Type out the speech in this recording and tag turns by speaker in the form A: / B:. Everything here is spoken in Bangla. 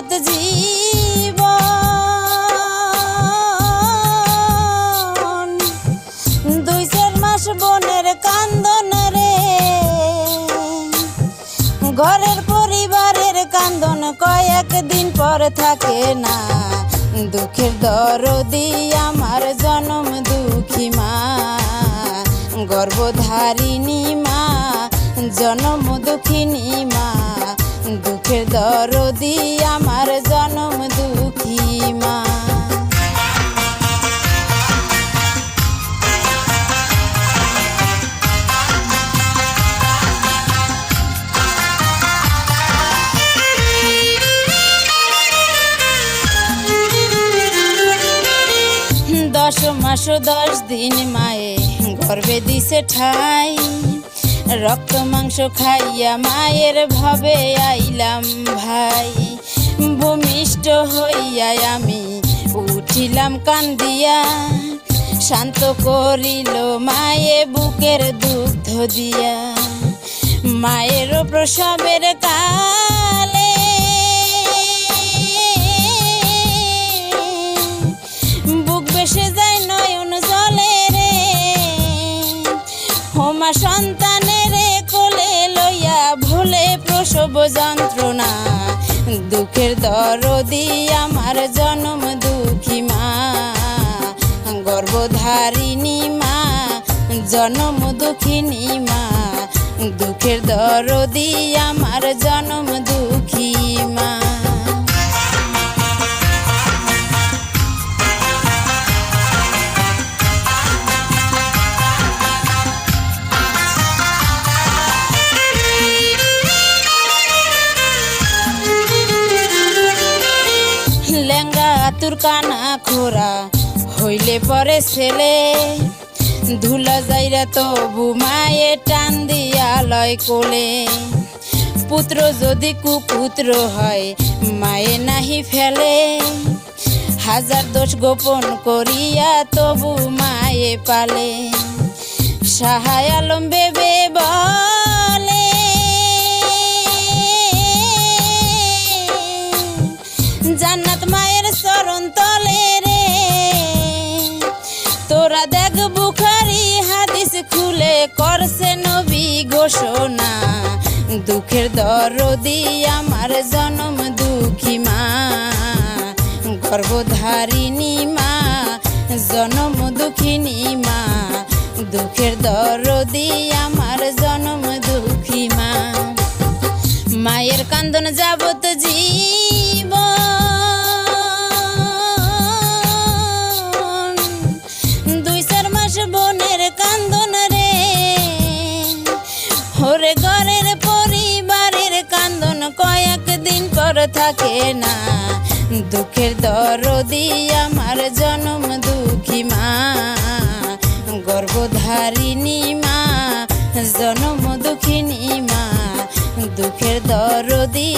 A: যাবত জীব দুই চার মাস বনের কান্দন রে। ঘরের পরিবারের কান্দন কয়েকদিন পর থাকে না। দুঃখের দরদি আমার জনম দুঃখী মা। গর্ভধারিণী মা, জনম দুঃখিনী মা। দুঃখের দরদি আমার জনম দুঃখী মা। দশ মাস দশ দিন মায়ে গর্বে দিছে ঠাই। রক্ত মাংস খাইয়া মায়ের ভাবে আইলাম ভাই। ভূমিষ্ঠ হইয়া আমি উঠিলাম কান্দিয়া, শান্ত করিল মায়ে বুকের দুগ্ধ দিয়া। মায়েরও প্রসবের কালে প্রসব যন্ত্রণা। দুঃখের দরদি আমার জন্ম দুঃখী মা। গর্ভধারিণী মা, জন্ম দুঃখিনী মা। দুঃখের দরদি আমার জন্ম দুঃখী মা। লেঙ্গা আতুর কানা খোরা হইলে পরে ছেলে। ধুলা যাইরা তবু মায়ে টান দিয়া লয় কোলে। পুত্র যদি কুপুত্র হয়, মায়ে নাহি ফেলে। হাজার দোষ গোপন করিয়া তবু মায়ে পালে। সাহায় আলম বেবে বলে খুলে করছে নবী ঘোষণা। দুঃখের দরদি আমার জনম দুঃখী মা। গর্ভধারিণী মা, জনম দুঃখিনী মা। দুঃখের দরদি আমার জনম দুঃখী মা। মায়ের কান্দন যাবত জীব পর থাকে না। দুঃখের দরদি আমার জনম দুঃখী মা। গর্ভধারিণী মা, জনম দুঃখিনী মা। দুঃখের দরদি